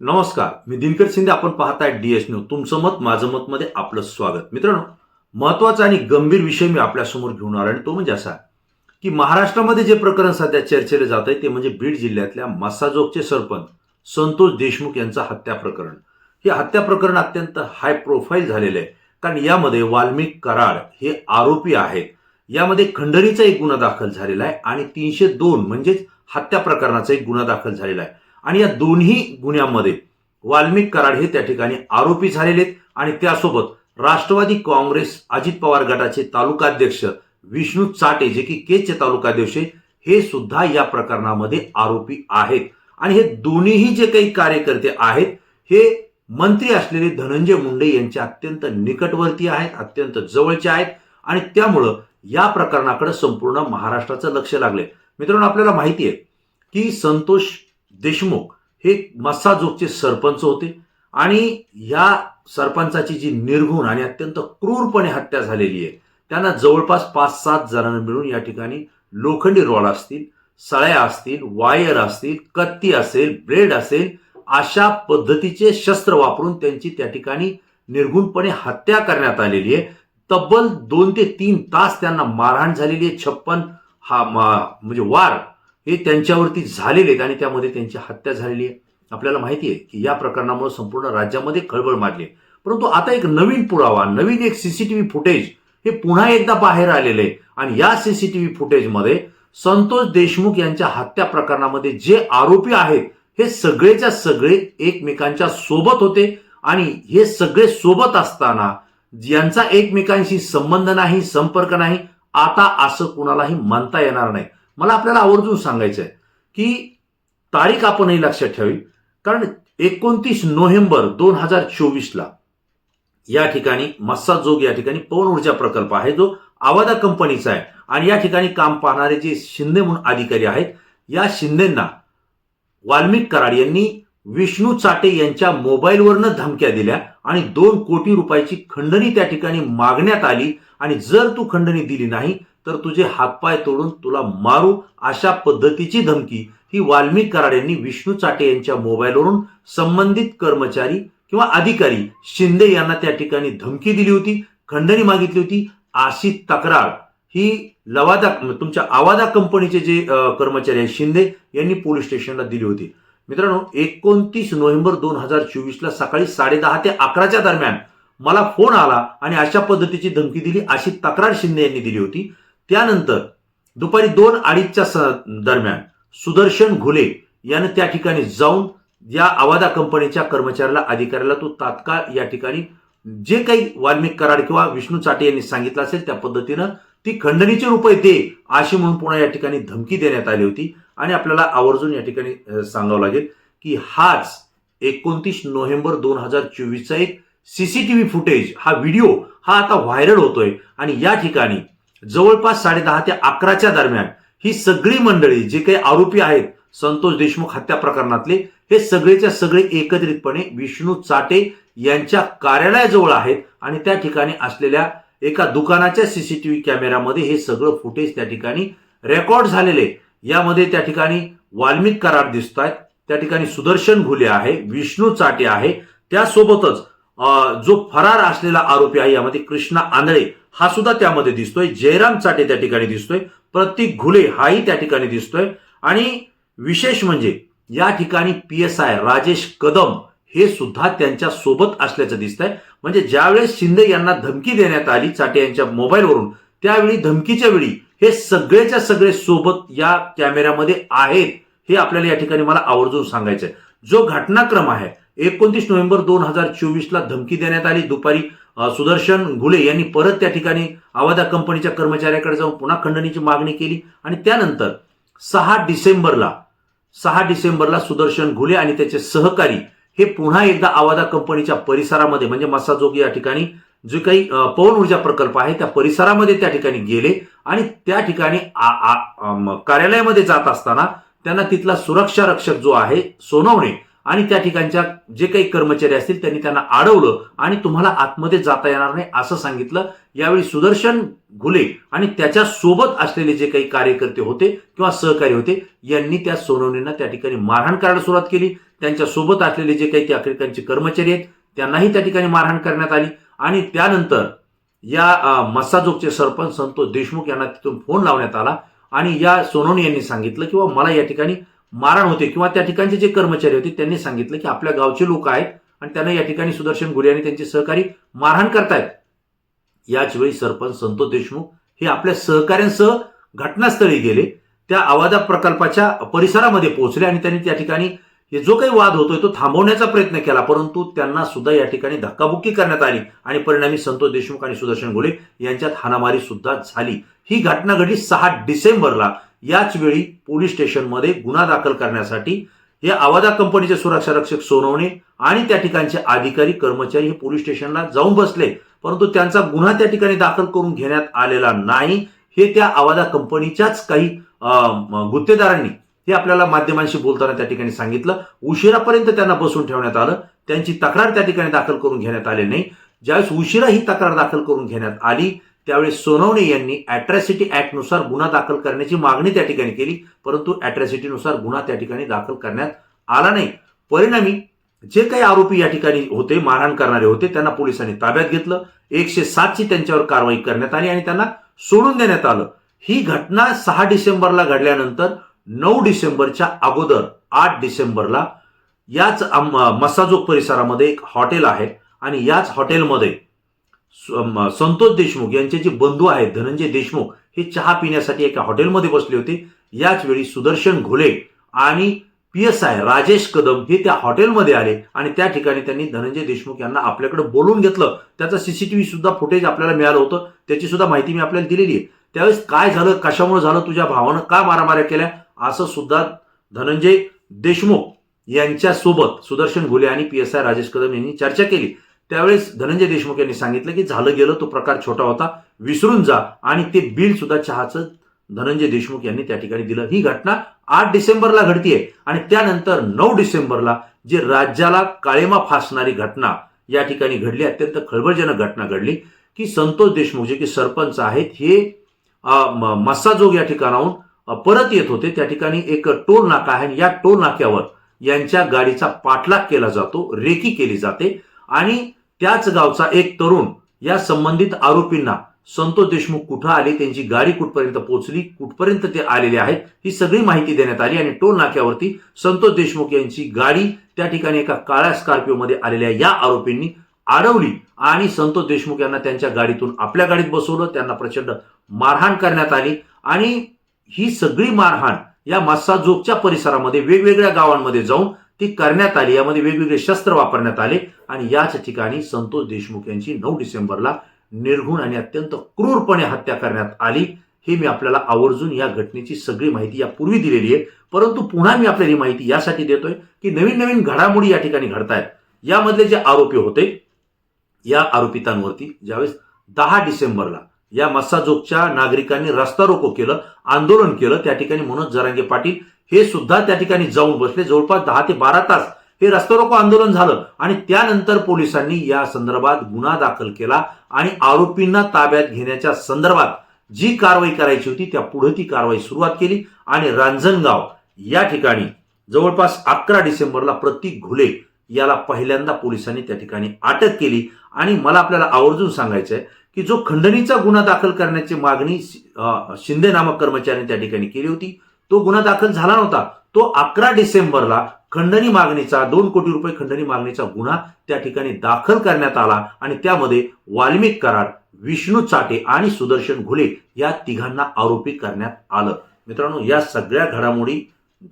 नमस्कार मी दिनकर शिंदे. आपण पाहताय डीएस न्यूज तुमचं मत माझं मत मध्ये आपलं स्वागत. मित्रांनो महत्त्वाचा आणि गंभीर विषय मी आपल्यासमोर घेऊन आलो आणि तो म्हणजे असा की महाराष्ट्रामध्ये जे प्रकरण सध्या चर्चेले जात आहे ते म्हणजे बीड जिल्ह्यातल्या मसाजोगचे सरपंच संतोष देशमुख यांचं हत्या प्रकरण. हे हत्या प्रकरण अत्यंत हाय प्रोफाईल झालेलं आहे. कारण यामध्ये वाल्मिक कराड हे आरोपी आहेत. यामध्ये खंडणीचा एक गुन्हा दाखल झालेला आहे आणि तीनशे दोन म्हणजेच हत्या प्रकरणाचा एक गुन्हा दाखल झालेला आहे. आणि या दोन्ही गुन्ह्यामध्ये वाल्मिक कराड हे त्या ठिकाणी आरोपी झालेले आहेत. आणि त्यासोबत राष्ट्रवादी काँग्रेस अजित पवार गटाचे तालुकाध्यक्ष विष्णू चाटे जे की केचे तालुकाध्यक्ष आहे, हे सुद्धा या प्रकरणामध्ये आरोपी आहेत. आणि हे दोन्हीही जे काही कार्यकर्ते आहेत हे मंत्री असलेले धनंजय मुंडे यांचे अत्यंत निकटवर्ती आहेत अत्यंत जवळचे आहेत. आणि त्यामुळं या प्रकरणाकडे संपूर्ण महाराष्ट्राचं लक्ष लागले मित्रांनो आपल्याला माहिती आहे की संतोष देशमुख हे मस्साजोगचे सरपंच होते आणि या सरपंचाची जी निर्घुण आणि अत्यंत क्रूरपणे हत्या झालेली आहे त्यांना जवळपास पाच सात जणांना मिळून या ठिकाणी लोखंडी रॉड असतील सळ्या असतील वायर असतील कत्ती असेल ब्लेड असेल अशा पद्धतीचे शस्त्र वापरून त्यांची त्या ठिकाणी निर्घुणपणे हत्या करण्यात आलेली आहे. तब्बल दोन ते तीन तास त्यांना मारहाण झालेली आहे. छप्पन हा म्हणजे वार हे त्यांच्यावरती झालेले आहेत आणि त्यामध्ये त्यांची हत्या झालेली आहे. आपल्याला माहिती आहे की या प्रकरणामुळे संपूर्ण राज्यामध्ये खळबळ मारली आहे. परंतु आता एक नवीन पुरावा नवीन एक सीसीटीव्ही फुटेज हे पुन्हा एकदा बाहेर आलेले आहे. आणि या सीसीटीव्ही फुटेजमध्ये संतोष देशमुख यांच्या हत्या प्रकरणामध्ये जे आरोपी आहेत हे सगळेच्या सगळे एकमेकांच्या सोबत होते. आणि हे सगळे सोबत असताना यांचा एकमेकांशी संबंध नाही संपर्क नाही. आता असं कुणालाही म्हणता येणार नाही. मला आपल्याला आवर्जून सांगायचं आहे की तारीख आपणही लक्षात ठेवी कारण एकोणतीस नोव्हेंबर दोन हजार चोवीसला या ठिकाणी मस्साजोग या ठिकाणी पवन ऊर्जा प्रकल्प आहे जो आवादा कंपनीचा आहे. आणि या ठिकाणी काम पाहणारे जे शिंदे म्हणून अधिकारी आहेत या शिंदेंना वाल्मिक कराड यांनी विष्णू चाटे यांच्या मोबाईलवरनं धमक्या दिल्या आणि दोन कोटी रुपयाची खंडणी त्या ठिकाणी मागण्यात आली. आणि जर तू खंडणी दिली नाही तर तुझे हातपाय तोडून तुला मारू अशा पद्धतीची धमकी ही वाल्मिक कराड यांनी विष्णू चाटे यांच्या मोबाईलवरून संबंधित कर्मचारी किंवा अधिकारी शिंदे यांना त्या ठिकाणी धमकी दिली होती खंडणी मागितली होती अशी तक्रार. ही लवादा तुमच्या आवादा कंपनीचे जे कर्मचारी आहेत शिंदे यांनी पोलीस स्टेशनला दिली होती. मित्रांनो एकोणतीस नोव्हेंबर दोन हजार चोवीसला सकाळी साडेदहा ते अकराच्या दरम्यान मला फोन आला आणि अशा पद्धतीची धमकी दिली अशी तक्रार शिंदे यांनी दिली होती. त्यानंतर दुपारी दोन अडीचच्या स- दरम्यान सुदर्शन घुले यानं त्या ठिकाणी जाऊन या आवादा कंपनीच्या कर्मचाऱ्याला अधिकाऱ्याला तो तात्काळ या ठिकाणी जे काही वाल्मिक कराड किंवा विष्णू चाटे यांनी सांगितलं असेल त्या पद्धतीनं ती खंडणीचे रुपये दे अशी म्हणून पुन्हा या ठिकाणी धमकी देण्यात आली होती. आणि आपल्याला आवर्जून या ठिकाणी सांगावं लागेल की हाच एकोणतीस नोव्हेंबर दोन हजार चोवीसचा एक सीसीटीव्ही फुटेज हा व्हिडिओ हा आता व्हायरल होतोय. आणि या ठिकाणी जवळपास साडेदहा ते अकराच्या दरम्यान ही सगळी मंडळी जे काही आरोपी आहेत संतोष देशमुख हत्या प्रकरणातले हे सगळेच्या सगळे एकत्रितपणे विष्णू चाटे यांच्या कार्यालयाजवळ आहेत आणि त्या ठिकाणी असलेल्या एका दुकानाच्या सीसीटीव्ही कॅमेऱ्यामध्ये हे सगळं फुटेज त्या ठिकाणी रेकॉर्ड झालेले यामध्ये त्या ठिकाणी वाल्मिक करार दिसत आहेत त्या ठिकाणी सुदर्शन घुले आहे विष्णू चाटे आहे. त्यासोबतच जो फरार असलेला आरोपी आहे यामध्ये कृष्णा आंधळे हा सुद्धा त्यामध्ये दिसतोय. जयराम चाटे त्या ठिकाणी दिसतोय. प्रतीक घुले हाही त्या ठिकाणी दिसतोय. आणि विशेष म्हणजे या ठिकाणी P S I Rajesh Kadam हे सुद्धा त्यांच्यासोबत असल्याचं दिसतंय. म्हणजे ज्यावेळेस शिंदे यांना धमकी देण्यात आली चाटे यांच्या मोबाईलवरून त्यावेळी धमकीच्या वेळी हे सगळेच्या सगळे सोबत या कॅमेऱ्यामध्ये आहेत हे आपल्याला या ठिकाणी मला आवर्जून सांगायचंय. जो घटनाक्रम आहे एकोणतीस नोव्हेंबर दोन हजार चोवीसला धमकी देण्यात आली. दुपारी सुदर्शन घुले यांनी परत त्या ठिकाणी आवादा कंपनीच्या कर्मचाऱ्याकडे जाऊन पुन्हा खंडणीची मागणी केली आणि त्यानंतर सहा डिसेंबरला सहा डिसेंबरला सुदर्शन घुले आणि त्याचे सहकारी हे पुन्हा एकदा आवादा कंपनीच्या परिसरामध्ये म्हणजे मसाजोगी या ठिकाणी जे काही पवन ऊर्जा प्रकल्प आहे त्या परिसरामध्ये त्या ठिकाणी गेले आणि त्या ठिकाणी आ- कार्यालयामध्ये जात असताना त्यांना तिथला सुरक्षा रक्षक जो आहे सोनवणे आणि त्या ठिकाणच्या जे काही कर्मचारी असतील त्यांनी त्यांना अडवलं आणि तुम्हाला आतमध्ये जाता येणार नाही असं सांगितलं. यावेळी सुदर्शन घुले आणि त्याच्या सोबत असलेले जे काही कार्यकर्ते होते किंवा सहकारी होते यांनी त्या सोनवणींना त्या ठिकाणी मारहाण करायला सुरुवात केली. त्यांच्यासोबत असलेले जे काही त्या ठिकाणचे कर्मचारी आहेत त्यांनाही त्या ठिकाणी मारहाण करण्यात आली. आणि त्यानंतर या मस्साजोगचे सरपंच संतोष देशमुख यांना तिथून फोन लावण्यात आला आणि या सोनवणी यांनी सांगितलं किंवा मला या ठिकाणी मारण होते किंवा त्या ठिकाणचे जे कर्मचारी होते त्यांनी सांगितलं की आपल्या गावचे लोक आहेत आणि त्यांना या ठिकाणी सुदर्शन गुरे आणि त्यांचे सहकारी मारहाण करतायत. याच वेळी सरपंच संतोष देशमुख हे आपल्या सहकाऱ्यांसह घटनास्थळी गेले. त्या आवादा प्रकल्पाच्या परिसरामध्ये पोहोचले आणि त्यांनी त्या ठिकाणी जो काही वाद होतोय तो थांबवण्याचा प्रयत्न केला परंतु त्यांना सुद्धा या ठिकाणी धक्काबुक्की करण्यात आली आणि परिणामी संतोष देशमुख आणि सुदर्शन घोले यांच्यात हाणामारी सुद्धा झाली. ही घटना घडली सहा डिसेंबरला. याच वेळी पोलीस स्टेशनमध्ये गुन्हा दाखल करण्यासाठी हे आवाजा कंपनीचे सुरक्षा रक्षक सोनवणे आणि त्या ठिकाणचे अधिकारी कर्मचारी हे पोलीस स्टेशनला जाऊन बसले. परंतु त्यांचा गुन्हा त्या ठिकाणी दाखल करून घेण्यात आलेला नाही. हे त्या आवाजा कंपनीच्याच काही गुत्तेदारांनी हे आपल्याला माध्यमांशी बोलताना त्या ठिकाणी सांगितलं. उशिरापर्यंत त्यांना बसून ठेवण्यात आलं. त्यांची तक्रार त्या ठिकाणी दाखल करून घेण्यात आली नाही. ज्यावेळेस उशिरा ही तक्रार दाखल करून घेण्यात आली त्यावेळी सोनवणे यांनी अॅट्रॅसिटी नुसार गुन्हा दाखल करण्याची मागणी त्या ठिकाणी केली परंतु ॲट्रॅसिटीनुसार गुन्हा त्या ठिकाणी दाखल करण्यात आला नाही. परिणामी जे काही आरोपी या ठिकाणी होते मारहाण करणारे होते त्यांना पोलिसांनी ताब्यात घेतलं एकशे सातची त्यांच्यावर कारवाई करण्यात आली आणि त्यांना सोडून देण्यात आलं. ही घटना सहा डिसेंबरला घडल्यानंतर नऊ डिसेंबरच्या अगोदर आठ डिसेंबरला याच मसाजोग परिसरामध्ये एक हॉटेल आहे आणि याच हॉटेलमध्ये संतोष देशमुख यांचे जे बंधू आहेत धनंजय देशमुख हे चहा पिण्यासाठी एका हॉटेलमध्ये बसले होते. याच वेळी सुदर्शन घोले आणि P S I Rajesh Kadam हे त्या हॉटेलमध्ये आले आणि त्या ठिकाणी त्यांनी धनंजय देशमुख यांना आपल्याकडे बोलून घेतलं. त्याचं सीसीटीव्ही सुद्धा फुटेज आपल्याला मिळालं होतं. त्याची सुद्धा माहिती मी आपल्याला दिलेली आहे. त्यावेळेस काय झालं कशामुळे झालं तुझ्या भावानं का मारामाऱ्या केल्या? असं सुद्धा धनंजय देशमुख यांच्यासोबत सुदर्शन घुले आणि P S I Rajesh Kadam यांनी चर्चा केली. त्यावेळेस धनंजय देशमुख यांनी सांगितलं की झालं गेलं तो प्रकार छोटा होता विसरून जा. आणि ते बिल सुद्धा चहाचं धनंजय देशमुख यांनी त्या ठिकाणी दिलं. ही घटना आठ डिसेंबरला घडतीये. आणि त्यानंतर नऊ डिसेंबरला जे राज्याला काळेमा फासणारी घटना या ठिकाणी घडली अत्यंत खळबळजनक घटना घडली की संतोष देशमुख जे की सरपंच आहेत हे मस्साजोग या ठिकाणाहून परत येत होते. त्या ठिकाणी एक टोल नाका आहे आणि या टोल नाक्यावर यांच्या गाडीचा पाठलाग केला जातो रेकी केली जाते. आणि त्याच गावचा एक तरुण या संबंधित आरोपींना संतोष देशमुख कुठं आले त्यांची गाडी कुठपर्यंत पोहोचली कुठपर्यंत ते आलेले आहेत ही सगळी माहिती देण्यात आली आणि टोल नाक्यावरती संतोष देशमुख यांची गाडी त्या ठिकाणी एका काळ्या स्कॉर्पिओमध्ये आलेल्या या आरोपींनी अडवली आणि संतोष देशमुख यांना त्यांच्या गाडीतून आपल्या गाडीत बसवलं त्यांना प्रचंड मारहाण करण्यात आली आणि ही सगळी मारहाण या मस्साजोगच्या परिसरामध्ये वेगवेगळ्या गावांमध्ये जाऊन ती करण्यात आली. यामध्ये वेगवेगळे शस्त्र वापरण्यात आले. आणि याच ठिकाणी संतोष देशमुख यांची नऊ डिसेंबरला निर्घुण आणि अत्यंत क्रूरपणे हत्या करण्यात आली. हे मी आपल्याला आवर्जून या घटनेची सगळी माहिती यापूर्वी दिलेली आहे. परंतु पुन्हा मी आपल्याला ही माहिती यासाठी देतोय की नवीन नवीन घडामोडी या ठिकाणी घडतायत. यामधले जे आरोपी होते या आरोपितांवरती ज्यावेळेस दहा डिसेंबरला या मस्साजोगच्या नागरिकांनी रस्ता रोको केलं आंदोलन केलं त्या ठिकाणी मनोज जरांगे पाटील हे सुद्धा त्या ठिकाणी जाऊन बसले. जवळपास दहा ते बारा तास हे रस्ता रोको आंदोलन झालं आणि त्यानंतर पोलिसांनी या संदर्भात गुन्हा दाखल केला आणि आरोपींना ताब्यात घेण्याच्या संदर्भात जी कारवाई करायची होती त्या पुढे ती कारवाई सुरुवात केली आणि रांजणगाव या ठिकाणी जवळपास अकरा डिसेंबरला प्रतीक घुले याला पहिल्यांदा पोलिसांनी त्या ठिकाणी अटक केली. आणि मला आपल्याला आवर्जून सांगायचं आहे की जो खंडणीचा गुन्हा दाखल करण्याची मागणी शिंदे नामक कर्मचाऱ्यांनी त्या ठिकाणी केली होती तो गुन्हा दाखल झाला नव्हता. तो अकरा डिसेंबरला खंडणी मागणीचा दोन कोटी रुपये खंडणी मागणीचा गुन्हा त्या ठिकाणी दाखल करण्यात आला आणि त्यामध्ये वाल्मिक कराड विष्णू चाटे आणि सुदर्शन घुले या तिघांना आरोपी करण्यात आलं. मित्रांनो या सगळ्या घडामोडी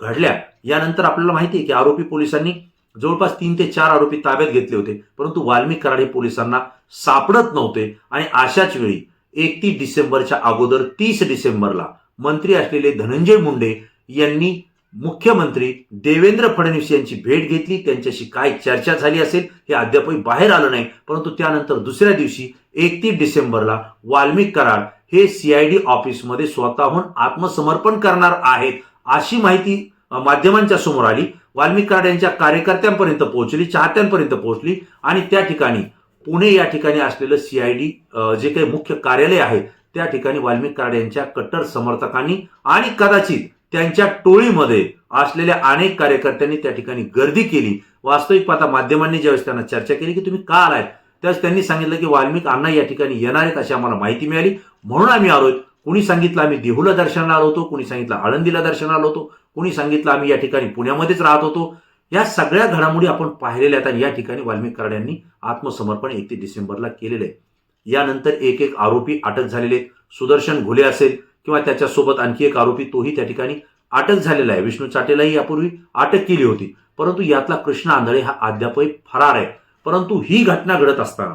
घडल्या. यानंतर आपल्याला माहिती आहे की आरोपी पोलिसांनी जवळपास तीन ते चार आरोपी ताब्यात घेतले होते परंतु वाल्मिक कराड हे पोलिसांना सापडत नव्हते आणि अशाच वेळी एकतीस डिसेंबरच्या अगोदर तीस डिसेंबरला मंत्री असलेले धनंजय मुंडे यांनी मुख्यमंत्री देवेंद्र फडणवीस यांची भेट घेतली. त्यांच्याशी काय चर्चा झाली असेल हे अद्यापही बाहेर आलं नाही. परंतु त्यानंतर दुसऱ्या दिवशी एकतीस डिसेंबरला वाल्मिक कराड हे सीआयडी ऑफिसमध्ये स्वतःहून आत्मसमर्पण करणार आहेत अशी माहिती माध्यमांच्या समोर आली. वाल्मिक कराड यांच्या कार्यकर्त्यांपर्यंत पोहोचली चाहत्यांपर्यंत पोहोचली आणि त्या ठिकाणी पुणे या ठिकाणी असलेलं सीआयडी जे काही मुख्य कार्यालय आहे त्या ठिकाणी वाल्मिक कराड यांच्या कट्टर समर्थकांनी आणि कदाचित त्यांच्या टोळीमध्ये असलेल्या अनेक कार्यकर्त्यांनी त्या ठिकाणी गर्दी केली. वास्तविक पाहता माध्यमांनी ज्यावेळेस त्यांना चर्चा केली की तुम्ही का आलाय त्यावेळेस त्यांनी सांगितलं की वाल्मिक अण्णा या ठिकाणी येणार आहेत अशी आम्हाला माहिती मिळाली. म्हणून आम्ही आलोय कुणी सांगितलं आम्ही देहूला दर्शनाला आलो होतो कुणी सांगितलं आळंदीला दर्शनाला आलो होतो कुणी सांगितलं आम्ही या ठिकाणी पुण्यामध्येच राहत होतो. या सगळ्या घडामोडी आपण पाहिलेल्या आहेत आणि या ठिकाणी वाल्मिक कराड यांनी आत्मसमर्पण एकतीस डिसेंबरला केलेलं आहे. यानंतर एक एक आरोपी अटक झालेले सुदर्शन घुले असेल किंवा त्याच्यासोबत आणखी एक आरोपी तोही त्या ठिकाणी अटक झालेला आहे. विष्णू चाटेलाही यापूर्वी अटक केली होती. परंतु यातला कृष्ण आंधळे हा अद्यापही फरार आहे. परंतु ही घटना घडत असताना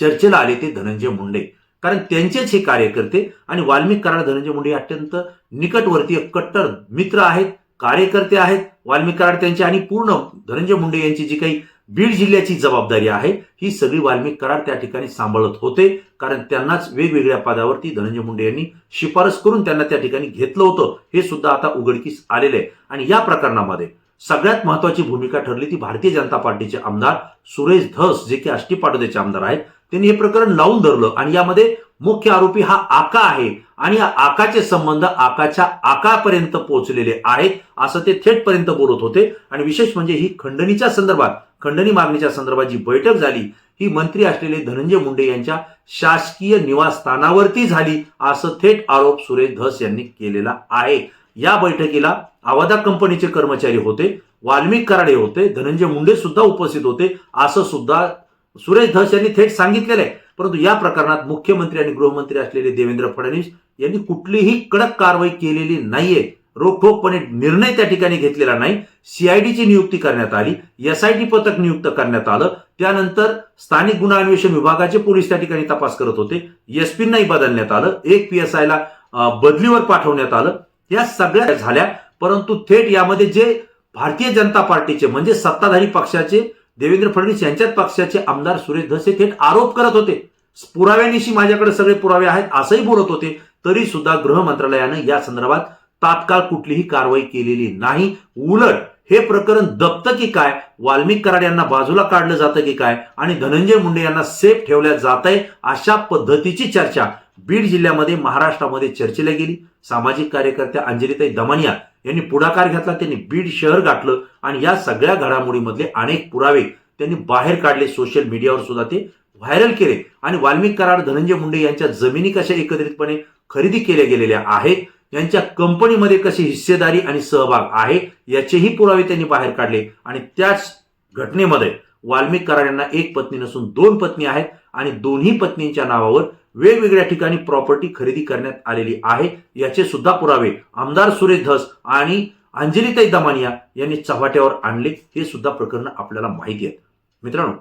चर्चेला आले ते धनंजय मुंडे. कारण त्यांचेच हे कार्यकर्ते आणि वाल्मिक कराड धनंजय मुंडे अत्यंत निकटवर्तीय कट्टर मित्र आहेत कार्यकर्ते आहेत. वाल्मिक कराड त्यांचे आणि पूर्ण धनंजय मुंडे यांची जी काही बीड जिल्ह्याची जबाबदारी आहे. ही सगळी वाल्मिक करार त्या ठिकाणी सांभाळत होते. कारण त्यांनाच वेगवेगळ्या पदावरती धनंजय मुंडे यांनी शिफारस करून त्यांना त्या ठिकाणी घेतलं होतं. हे सुद्धा आता उघडकीस आलेलं आहे. आणि या प्रकरणामध्ये सगळ्यात महत्वाची भूमिका ठरली ती भारतीय जनता पार्टीचे आमदार सुरेश धस जे की आष्टी पाटोदेचे आमदार आहेत. त्यांनी हे प्रकरण लावून धरलं आणि यामध्ये मुख्य आरोपी हा आका आहे. आणि या आकाचे संबंध आकाच्या आकापर्यंत पोहोचलेले आहेत असं ते थेटपर्यंत बोलत होते. आणि विशेष म्हणजे ही खंडणीच्या संदर्भात खंडणी मागणीच्या संदर्भात जी बैठक झाली ही मंत्री असलेले धनंजय मुंडे यांच्या शासकीय निवासस्थानावरती झाली असं थेट आरोप सुरेश धस यांनी केलेला आहे. या बैठकीला आवादा कंपनीचे कर्मचारी होते वाल्मिक कराडे होते धनंजय मुंडे सुद्धा उपस्थित होते असं सुद्धा सुरेश धस यांनी थेट सांगितलेलं आहे. परंतु या प्रकरणात मुख्यमंत्री आणि गृहमंत्री असलेले देवेंद्र फडणवीस यांनी कुठलीही कडक कारवाई केलेली नाहीये. रोखठोकपणे निर्णय त्या ठिकाणी घेतलेला नाही. सीआयडीची नियुक्ती करण्यात आली. एसआयटी पथक नियुक्त करण्यात आलं. त्यानंतर स्थानिक गुन्हा अन्वेषण विभागाचे पोलीस त्या ठिकाणी तपास करत होते. एसपींनाही बदलण्यात आलं. एक पी एस आयला बदलीवर पाठवण्यात आलं. या सगळ्या झाल्या. परंतु थेट यामध्ये जे भारतीय जनता पार्टीचे म्हणजे सत्ताधारी पक्षाचे देवेंद्र फडणवीस यांच्याच पक्षाचे आमदार सुरेश धस हे थेट आरोप करत होते. पुराव्यानिशी माझ्याकडे सगळे पुरावे आहेत असंही बोलत होते. तरी सुद्धा गृह मंत्रालयानं या संदर्भात तात्काळ कुठलीही कारवाई केलेली नाही. उलट हे प्रकरण दबतं की काय? वाल्मिक कराड यांना बाजूला काढलं जातं की काय? आणि धनंजय मुंडे यांना सेफ ठेवल्या जात आहे अशा पद्धतीची चर्चा बीड जिल्ह्यामध्ये महाराष्ट्रामध्ये चर्चेला गेली. सामाजिक कार्यकर्त्या अंजलीताई दमानिया यांनी पुढाकार घेतला त्यांनी बीड शहर गाठलं आणि या सगळ्या घडामोडीमधले अनेक पुरावे त्यांनी बाहेर काढले सोशल मीडियावर सुद्धा ते व्हायरल केले. आणि वाल्मिक कराड धनंजय मुंडे यांच्या जमिनी कशा एकत्रितपणे खरेदी केल्या गेलेल्या आहेत? यांच्या कंपनीमध्ये कशी हिस्सेदारी आणि सहभाग आहे याचेही पुरावे त्यांनी बाहेर काढले. आणि त्याच घटनेमध्ये वाल्मिक कराड यांना एक पत्नी नसून दोन पत्नी आहेत आणि दोन्ही पत्नींच्या नावावर वेगवेगळ्या ठिकाणी प्रॉपर्टी खरेदी करण्यात आलेली आहे. याचे सुद्धा पुरावे आमदार सुरेश धस आणि अंजलीताई दमानिया यांनी चव्हाट्यावर आणले. हे सुद्धा प्रकरण आपल्याला माहिती आहेत. मित्रांनो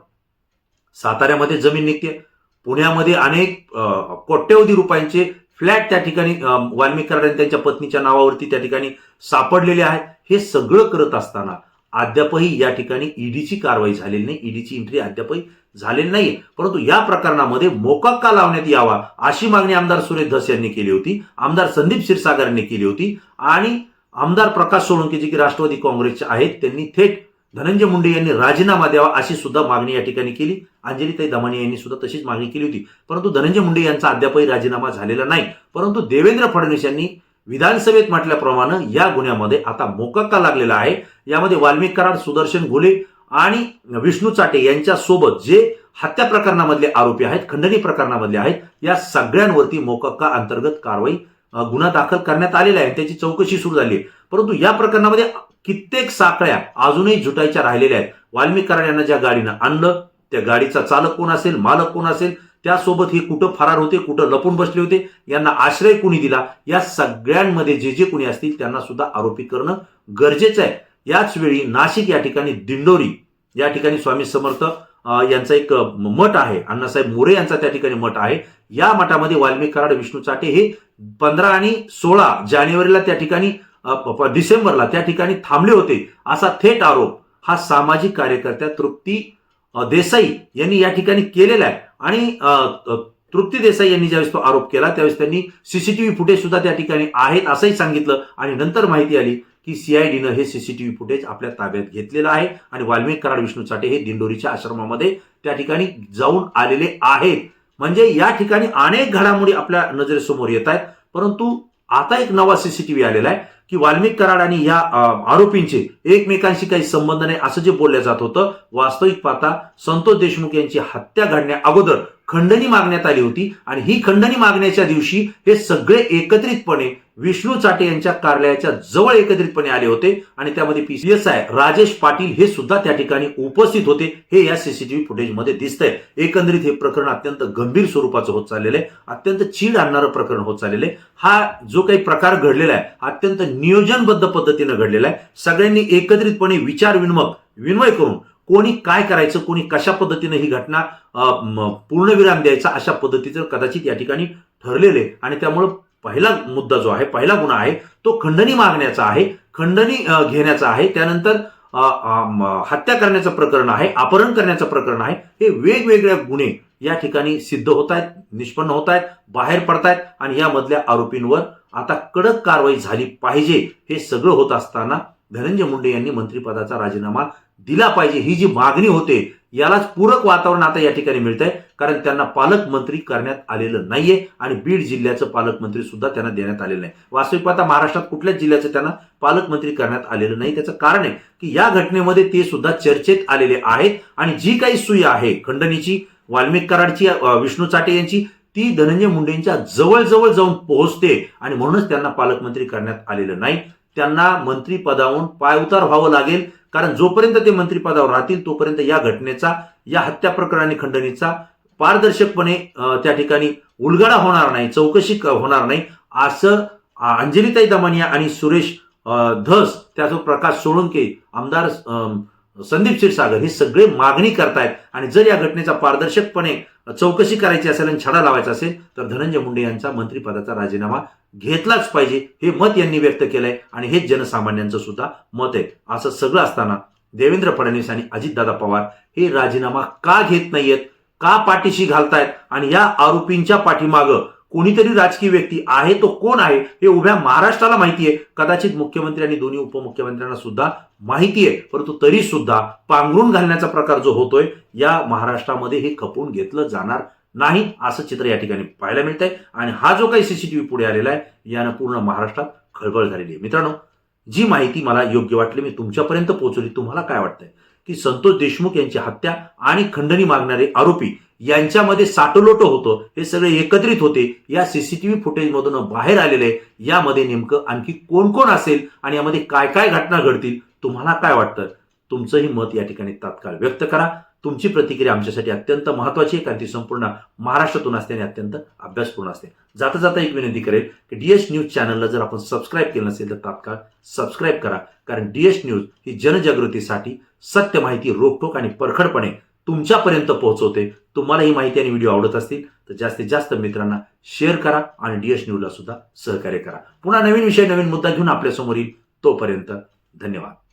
साताऱ्यामध्ये जमीन निघते. पुण्यामध्ये अनेक अं, कोट्यवधी रुपयांचे फ्लॅट त्या ठिकाणी अं, आणि त्यांच्या पत्नीच्या नावावरती त्या ठिकाणी सापडलेले आहे. हे सगळं करत असताना अद्यापही या ठिकाणी ईडीची कारवाई झालेली नाही. ईडीची एंट्री अद्यापही झालेली नाहीये. परंतु या प्रकरणामध्ये मोकाक्का लावण्यात यावा अशी मागणी आमदार सुरेश धस यांनी केली होती. आमदार संदीप क्षीरसागर यांनी केली होती. आणि आमदार प्रकाश सोळंकी जे की राष्ट्रवादी काँग्रेसचे आहेत त्यांनी थेट धनंजय मुंडे यांनी राजीनामा द्यावा अशी सुद्धा मागणी या ठिकाणी केली. अंजलीताई दमानी यांनी सुद्धा तशीच मागणी केली होती. परंतु धनंजय मुंडे यांचा अद्यापही राजीनामा झालेला नाही. परंतु देवेंद्र फडणवीस यांनी विधानसभेत म्हटल्याप्रमाणे या गुन्ह्यामध्ये आता मोकक्का लागलेला आहे? यामध्ये वाल्मिक कराड सुदर्शन घुले आणि विष्णू चाटे यांच्यासोबत जे हत्या प्रकरणामधले आरोपी आहेत खंडणी प्रकरणामधले आहेत या सगळ्यांवरती मोकक्का अंतर्गत कारवाई गुन्हा दाखल करण्यात आलेला आहे. त्याची चौकशी सुरू झाली आहे. परंतु या प्रकरणामध्ये कित्येक साखळ्या अजूनही झुटायच्या राहिलेल्या आहेत. वाल्मिक यांना ज्या गाडीनं आणलं त्या गाडीचा चालक कोण असेल मालक कोण असेल त्यासोबत हे कुठं फरार होते कुठं लपून बसले होते यांना आश्रय कुणी दिला? या सगळ्यांमध्ये जे जे कुणी असतील त्यांना सुद्धा आरोपी करणं गरजेचं आहे. याच वेळी नाशिक या ठिकाणी दिंडोरी या ठिकाणी स्वामी समर्थ यांचा एक मठ आहे. अण्णासाहेब मोरे यांचा त्या ठिकाणी मठ आहे. या मठामध्ये वाल्मिक कराड विष्णू चाटे हे पंधरा आणि सोळा जानेवारीला त्या ठिकाणी डिसेंबरला त्या ठिकाणी थांबले होते. असा थेट आरोप हा सामाजिक कार्यकर्त्या तृप्ती देसाई यांनी या ठिकाणी केलेला आहे. आणि तृप्ती देसाई यांनी ज्यावेळेस तो आरोप केला त्यावेळेस त्यांनी सीसीटीव्ही फुटेज सुद्धा त्या ठिकाणी आहेत असंही सांगितलं आणि नंतर माहिती आली. की सीआयडीनं हे सीसीटीव्ही फुटेज आपल्या ताब्यात घेतलेलं आहे आणि वाल्मिक कराड विष्णू चाटे हे दिंडोरीच्या आश्रमामध्ये त्या ठिकाणी जाऊन आलेले आहेत. म्हणजे या ठिकाणी अनेक घडामोडी आपल्या नजरेसमोर येत आहेत. परंतु आता एक नवा सीसीटीव्ही आलेला आहे की वाल्मिक कराड आणि या आरोपींचे एकमेकांशी काही संबंध नाही असं जे बोललं जात होतं वास्तविक पाहता संतोष देशमुख यांची हत्या घडण्या अगोदर खंडणी मागण्यात आली होती आणि ही खंडणी मागण्याच्या दिवशी हे सगळे एकत्रितपणे विष्णू चाटे यांच्या कार्यालयाच्या जवळ एकत्रितपणे आले होते आणि त्यामध्ये पीसीएसआय राजेश पाटील हे सुद्धा त्या ठिकाणी उपस्थित होते. हे या सीसीटीव्ही फुटेजमध्ये दिसतंय. एकंदरीत हे प्रकरण अत्यंत गंभीर स्वरूपाचं होत चाललेलं आहे. अत्यंत चीड आणणारं प्रकरण होत चाललेलं आहे. हा जो काही प्रकार घडलेला आहे अत्यंत नियोजनबद्ध पद्धतीनं घडलेला आहे. सगळ्यांनी एकत्रितपणे विचार विनिमय विनिमय करून कोणी काय करायचं कोणी कशा पद्धतीनं ही घटना पूर्णविराम द्यायचा अशा पद्धतीचं कदाचित या ठिकाणी ठरलेले आणि त्यामुळं पहिला मुद्दा जो आहे पहिला गुन्हा आहे तो खंडणी मागण्याचा आहे खंडणी घेण्याचा आहे. त्यानंतर हत्या करण्याचं प्रकरण आहे अपहरण करण्याचं प्रकरण आहे. हे वेगवेगळ्या गुन्हे या ठिकाणी सिद्ध होत आहेत निष्पन्न होत आहेत बाहेर पडतायत आणि यामधल्या आरोपींवर आता कडक कारवाई झाली पाहिजे हे सगळं होत असताना धनंजय मुंडे यांनी मंत्रिपदाचा राजीनामा दिला पाहिजे. ही जी मागणी होते यालाच पूरक वातावरण आता या ठिकाणी मिळत आहे कारण त्यांना पालकमंत्री करण्यात आलेलं नाहीये आणि बीड जिल्ह्याचं पालकमंत्री सुद्धा त्यांना देण्यात आलेलं नाही. वास्तविक पाहता महाराष्ट्रात कुठल्याच जिल्ह्याचं त्यांना पालकमंत्री करण्यात आलेलं नाही. त्याचं कारण आहे की या घटनेमध्ये ते सुद्धा चर्चेत आलेले आहेत आणि जी काही सुई आहे खंडणीची वाल्मिक कराडची विष्णू चाटे यांची ती धनंजय मुंडेंच्या जवळजवळ जाऊन पोहोचते आणि म्हणूनच त्यांना पालकमंत्री करण्यात आलेलं नाही. त्यांना मंत्रिपदावरून पायउतार व्हावं लागेल. कारण जोपर्यंत ते मंत्रीपदावर राहतील तोपर्यंत या घटनेचा या हत्या प्रकरणी खंडणीचा पारदर्शकपणे त्या ठिकाणी उलगडा होणार नाही चौकशी होणार नाही. असं अ, अंजलीताई दमानिया आणि सुरेश धस त्याचं प्रकाश सोळंके आमदार संदीप क्षीरसागर हे सगळे मागणी करतायत. आणि जर या घटनेचा पारदर्शकपणे चौकशी करायची असेल आणि छडा लावायचा असेल तर धनंजय मुंडे यांचा मंत्रिपदाचा राजीनामा घेतलाच पाहिजे हे मत यांनी व्यक्त केलंय. आणि हेच जनसामान्यांचं सुद्धा मत आहे. असं सगळं असताना देवेंद्र फडणवीस आणि अजितदादा पवार हे राजीनामा का घेत नाहीयेत? का पाठीशी घालतायत? आणि या आरोपींच्या पाठीमागं कोणीतरी राजकीय व्यक्ती आहे तो कोण आहे हे उभ्या महाराष्ट्राला माहिती आहे. कदाचित मुख्यमंत्री आणि दोन्ही उपमुख्यमंत्र्यांना सुद्धा माहिती आहे. परंतु तरी सुद्धा पांघरून घालण्याचा प्रकार जो होतोय या महाराष्ट्रामध्ये हे खपून घेतलं जाणार नाही असं चित्र या ठिकाणी पाहायला मिळत आहे आणि हा जो काही सीसीटीव्ही पुढे आलेला आहे यानं पूर्ण महाराष्ट्रात खळबळ झालेली आहे. मित्रांनो जी माहिती मला योग्य वाटली मी तुमच्यापर्यंत पोहोचवली. तुम्हाला काय वाटतंय? की संतोष देशमुख यांची हत्या आणि खंडणी मागणारे आरोपी यांच्यामध्ये साटोलोटो होतं. हे सगळे एकत्रित होते. या सीसीटीव्ही फुटेजमधून बाहेर आलेले यामध्ये नेमकं आणखी कोण कोण असेल आणि यामध्ये काय काय घटना घडतील? तुम्हाला काय वाटतं? तुमचंही मत या ठिकाणी तात्काळ व्यक्त करा. तुमची प्रतिक्रिया आमच्यासाठी अत्यंत महत्वाची आहे कारण ती संपूर्ण महाराष्ट्रातून असते आणि अत्यंत अभ्यासपूर्ण असते. जाता जाता एक विनंती करेल की डीएस न्यूज चॅनलला जर आपण सबस्क्राईब केलं नसेल तर तात्काळ सबस्क्राईब करा. कारण डीएस न्यूज ही जनजागृतीसाठी सत्य माहिती रोखोक आणि परखडपणे तुमच्यापर्यंत पोहोचवते. तुम्हाला ही माहिती आणि व्हिडिओ आवडत असतील तर जास्तीत जास्त मित्रांना शेअर करा आणि डीएस न्यूजला सुद्धा सहकार्य करा. पुन्हा नवीन विषय नवीन मुद्दा घेऊन आपल्यासमोर येईल. तोपर्यंत धन्यवाद.